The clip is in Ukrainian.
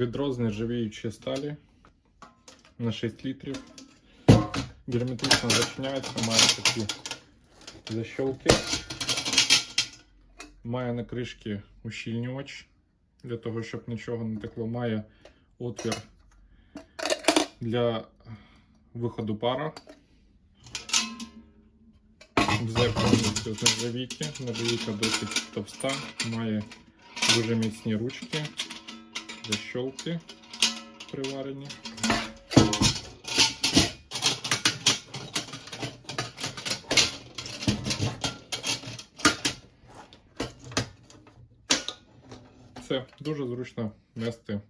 Відро з нержавіючої сталі на 6 літрів. Герметично зачиняється, має такі защолки. Має на кришці ущільнювач для того, щоб нічого не текло. Має отвір для виходу пара. Все повністю з нержавійки. Нержавійка досить товста, має дуже міцні ручки, защолки приварені. Це дуже зручно нести